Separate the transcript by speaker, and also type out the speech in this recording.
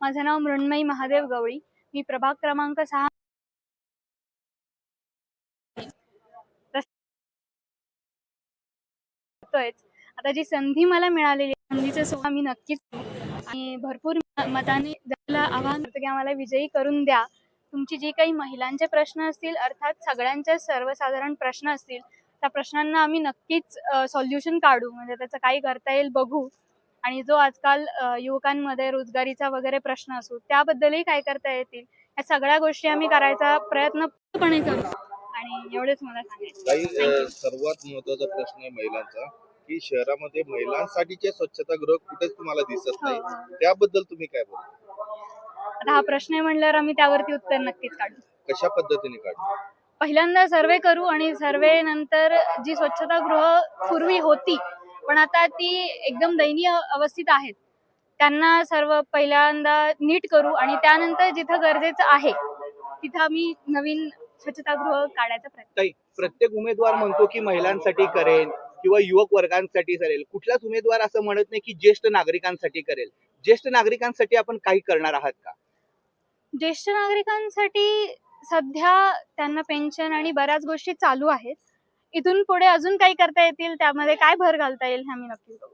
Speaker 1: माझं नाव मृण्मयी महादेव गवळी. मी प्रभाग क्रमांक सहा. आता जी संधी मला मिळालेली आहे, संधीचा सोहळा मी नक्कीच आणि भरपूर मताने आवाहन करतो की आम्हाला विजयी करून द्या. तुमची जी काही महिलांचे प्रश्न असतील अर्थात सगळ्यांचे सर्वसाधारण प्रश्न असतील त्या प्रश्नांना आम्ही नक्कीच सॉल्युशन काढू. म्हणजे त्याचं काही करता येईल बघू. आणि जो आजकाल युवकांमध्ये रोजगारीचा वगैरे प्रश्न असो त्याबद्दलही काय करता येतील? या सगळ्या गोष्टी आम्ही करायचा प्रयत्न पूर्णपणे करू. आणि एवढेच मला सांगायचं
Speaker 2: सर्वात महत्त्वाचा प्रश्न आहे महिलांचा की शहरामध्ये महिलांसाठीचे स्वच्छतागृह कुठेच तुम्हाला दिसत
Speaker 1: हो,
Speaker 2: नाही.
Speaker 1: हो.
Speaker 2: त्याबद्दल तुम्ही काय बोला
Speaker 1: आता हा प्रश्न आहे म्हणल्यावर आम्ही त्यावरती उत्तर नक्कीच काढू.
Speaker 2: कशा पद्धतीने काढू?
Speaker 1: पहिल्यांदा सर्वे करू आणि सर्वे नंतर जी स्वच्छतागृह पूर्वी होती पण आता ती एकदम दयनीय अवस्थेत आहेत. त्यांना सर्व पहिल्यांदा नीट करू आणि त्यानंतर जिथं गरजेचं आहे तिथं आम्ही नवीन स्वच्छतागृह काढायचा प्रयत्न
Speaker 3: ताई प्रत्येक उमेदवार म्हणतो की महिलांसाठी करेल किंवा युवक वर्गांसाठी करेल. कुठलाच उमेदवार असं म्हणत नाही की ज्येष्ठ नागरिकांसाठी करेल. ज्येष्ठ नागरिकांसाठी आपण काही करणार आहात का?
Speaker 1: ज्येष्ठ नागरिकांसाठी सध्या त्यांना पेन्शन आणि बऱ्याच गोष्टी चालू आहेत. इथून पुढे अजून काही करता येतील? त्यामध्ये काय भर घालता येईल हे आम्ही नक्की बघू.